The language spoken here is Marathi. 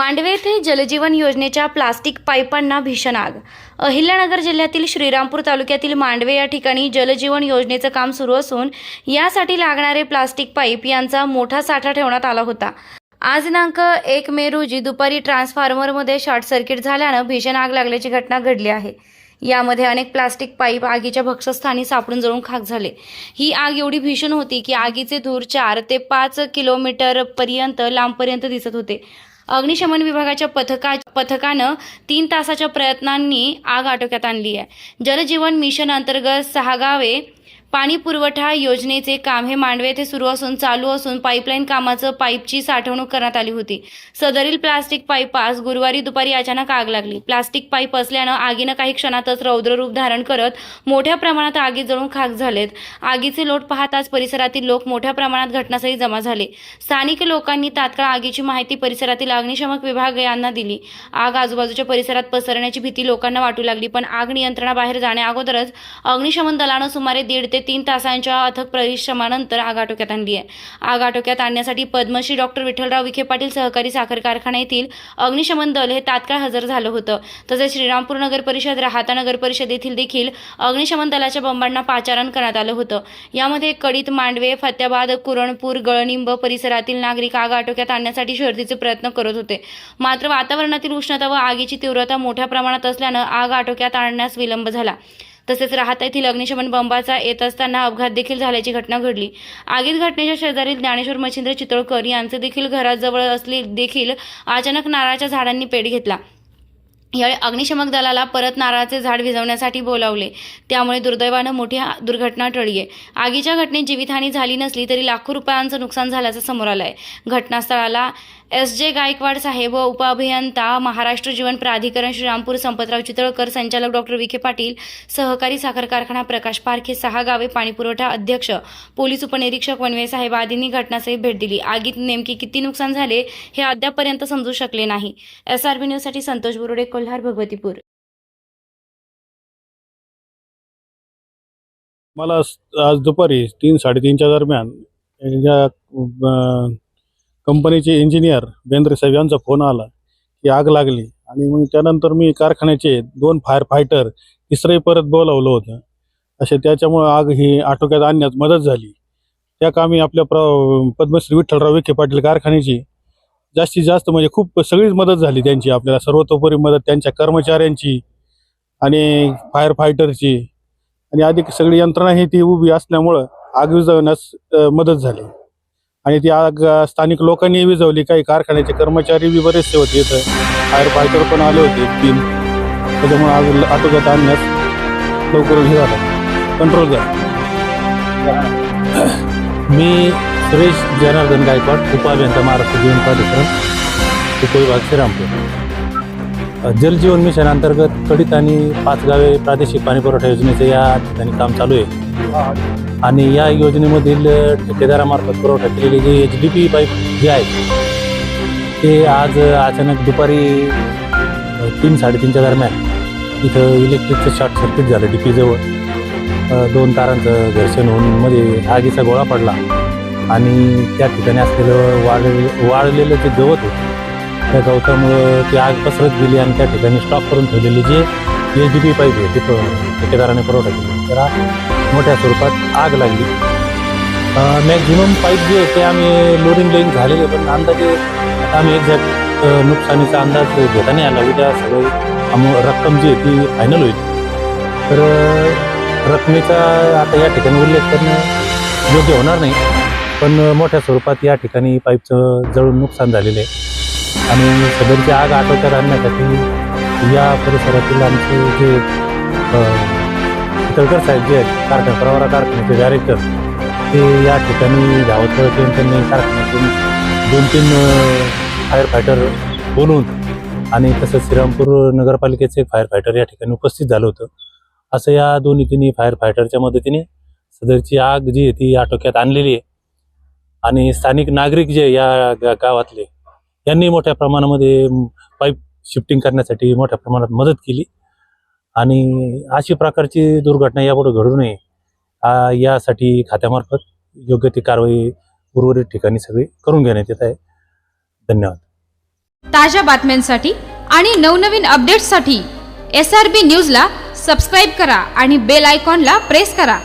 मांडवे येथे जलजीवन योजनेच्या प्लास्टिक पाईपांना भीषण आग. अहिल्यानगर जिल्ह्यातील श्रीरामपूर तालुक्यातील मांडवे या ठिकाणी जलजीवन योजनेचं काम सुरू असून यासाठी लागणारे प्लास्टिक पाईप यांचा मोठा साठा ठेवण्यात आला होता. आज दिनांक एक मे रोजी दुपारी ट्रान्सफॉर्मरमध्ये शॉर्ट सर्किट झाल्यानं भीषण आग लागल्याची घटना घडली आहे. यामध्ये अनेक प्लास्टिक पाईप आगीच्या भक्षस्थानी सापडून जळून खाक झाले. ही आग एवढी भीषण होती की आगीचे धूर चार ते पाच किलोमीटर पर्यंत लांबपर्यंत दिसत होते. अग्निशमन विभागाच्या पथका पथकानं तीन तासाच्या प्रयत्नांनी आग आटोक्यात आणली आहे. जलजीवन मिशन अंतर्गत सहा गावे पाणी पुरवठा योजनेचे काम हे मांडवे येथे सुरू असून चालू असून पाईपलाईन कामाचं पाईपची साठवणूक करण्यात आली होती. सदरील प्लास्टिक पाईपास गुरुवारी दुपारी अचानक आग लागली. प्लास्टिक पाईप असल्यानं आगीनं काही क्षणातच रौद्ररूप धारण करत मोठ्या प्रमाणात आगी जळून खाक झालेत. आगीचे लोट पाहताच परिसरातील लोक मोठ्या प्रमाणात घटनास्थळी जमा झाले. स्थानिक लोकांनी तात्काळ आगीची माहिती परिसरातील अग्निशमक विभाग यांना दिली. आग आजूबाजूच्या परिसरात पसरण्याची भीती लोकांना वाटू लागली पण आग नियंत्रणाबाहेर जाण्याअगोदरच अग्निशमन दलानं सुमारे दीड ते तीन तासांच्या अथक परिश्रमानंतर आग आटोक्यात आणली आहे. आग आटोक्यात आणण्यासाठी पद्मश्री डॉक्टर विठ्ठलराव विखे पाटील सहकारी साखर कारखाना येथील अग्निशमन दल हे तात्काळ हजर झालं होतं. तसेच श्रीरामपूर नगर परिषद राहता नगर परिषद येथील देखील अग्निशमन दलाच्या बंबांना पाचारण करण्यात आलं होतं. यामध्ये कडीत मांडवे फत्याबाद कुरणपूर गळनिंब परिसरातील नागरिक आग आटोक्यात आणण्यासाठी शर्थीचे प्रयत्न करत होते. मात्र वातावरणातील उष्णता व आगीची तीव्रता मोठ्या प्रमाणात असल्यानं आग आटोक्यात आणण्यास विलंब झाला. तसेच राहता येथील अग्निशमन बंबाचा येत असताना अपघात देखील झाल्याची घटना घडली. आगीत घटनेच्या शेजारील ज्ञानेश्वर मच्छिंद्र चितोळकर यांचे देखील घराजवळ असले देखील अचानक नारळाच्या झाडांनी पेट घेतला. यावेळी अग्निशमक दलाला परत नारळाचे झाड विझवण्यासाठी बोलावले. त्यामुळे दुर्दैवानं मोठी दुर्घटना टळली आहे. आगीच्या घटनेत जीवितहानी झाली नसली तरी लाखो रुपयांचं नुकसान झाल्याचं समोर आलं आहे घटनास्थळाला एस जे गायकवाड साहेब व उपअभियंता महाराष्ट्र जीवन प्राधिकरण श्रीरामपूर संपतराव चितळकर संचालक डॉक्टर विखे पाटील सहकारी साखर कारखाना प्रकाश पारखे सहा गावे पाणीपुरवठा अध्यक्ष पोलीस उपनिरीक्षक वनवे साहेब आदींनी घटनास्थळी भेट दिली. आगीत नेमकी किती नुकसान झाले हे अद्यापपर्यंत समजू शकले नाही. एस आर बी न्यूजसाठी संतोष बुरुडे कोल्हार भगवतीपूर. मला आज दुपारी तीन साडेतीनच्या दरम्यान या कंपनीचे इंजिनियर बेंद्रे साहेब यांचा फोन आला की आग लागली. आणि मग त्यानंतर मी कारखान्याचे दोन फायर फायटर तिसरंही परत बोलावलं होतं. असे त्याच्यामुळं आग ही आटोक्यात आणण्यात मदत झाली. त्या कामी आपल्या प्र पद्मश्री विठ्ठलराव विखे पाटील कारखान्याची जास्तीत जास्त म्हणजे खूप सगळीच मदत झाली त्यांची. आपल्याला सर्वतोपरी मदत त्यांच्या कर्मचाऱ्यांची आणि फायर फायटरची आणि अधिक सगळी यंत्रणा ही ती उभी असल्यामुळं आग विझवण्यास मदत झाली. आणि ती आग स्थानिक लोकांनी विझवली. काही कारखान्याचे कर्मचारी बी बरेचसे होते इथं. फायर फायटर पण आले होते तीन. त्याच्यामुळे आग आटोक्यात आणण्यास लवकर हे झालं. कंट्रोल झालं. मी सुरेश जनार्दन गायकवाड उपअभियंता महाराष्ट्र जीवन कार्यक्रम उपविभाग श्रीरामपूर. जलजीवन मिशन अंतर्गत कडीत आणि पाच गावे प्रादेशिक पाणी पुरवठा योजनेचं या ठिकाणी काम चालू आहे. आणि या योजनेमधील ठेकेदारामार्फत पुरवठा केलेली जे एच डी पी पाईप जे आहे ते आज अचानक दुपारी तीन साडेतीनच्या दरम्यान इथं इलेक्ट्रिकचं शॉर्ट सर्किट झालं डी पीजवळ दोन तारांचं घर्षण होऊन मध्ये आगीचा गोळा पडला. आणि त्या ठिकाणी असलेलं वाळले वाळलेलं जे गवत होतं त्या गवतामुळं ती आग पसरत गेली आणि त्या ठिकाणी स्टॉक करून ठेवलेली जे एच डी पी पाईप आहे ते ठेकेदाराने पुरवठा केला. त्याला मोठ्या स्वरूपात आग लागली. मॅक्झिमम पाईप जे आहे ते आम्ही लोडिंग लोडिंग झालेले पण अंदाजे आता आम्ही एक्झॅक्ट नुकसानीचा अंदाज घेता नाही आला. उद्या सगळं आम- रक्कम जी आहे ती फायनल होईल. तर रकमेचा आता या ठिकाणी उल्लेख करणं योग्य होणार नाही. पण मोठ्या स्वरूपात या ठिकाणी पाईपचं जळून नुकसान झालेलं आहे. आणि सदरची आग आटोक्यात आणण्यासाठी या परिसरातील आमचे जे तळकर चितळकर साहेब जे आहेत कारखाना प्रवारा कारखान्याचे डायरेक्टर ते या ठिकाणी धावत त्यांनी कारखान्यातून दोन तीन फायर फायटर बोलवून आणि तसंच श्रीरामपूर नगरपालिकेचे फायर फायटर या ठिकाणी उपस्थित झालं होतं. असं या दोन्ही तिन्ही फायर फायटरच्या मदतीने सदरची आग जी आहे ती आटोक्यात आणलेली आहे. आणि स्थानिक नागरिक जे या गा- गावातले यांनी मोठ्या प्रमाणामध्ये पाईप शिफ्टिंग करण्यासाठी मोठ्या प्रमाणात मदत केली. आणि अशी प्रकारची दुर्घटना यापुढे घडू नये यासाठी खात्यामार्फत योग्य ती कारवाई उर्वरित ठिकाणी सगळी करून घेण्यात येत आहे. धन्यवाद. ताज्या बातम्यांसाठी आणि नवनवीन अपडेट्ससाठी एस आर बी न्यूजला सबस्क्राईब करा आणि बेल आयकॉनला प्रेस करा.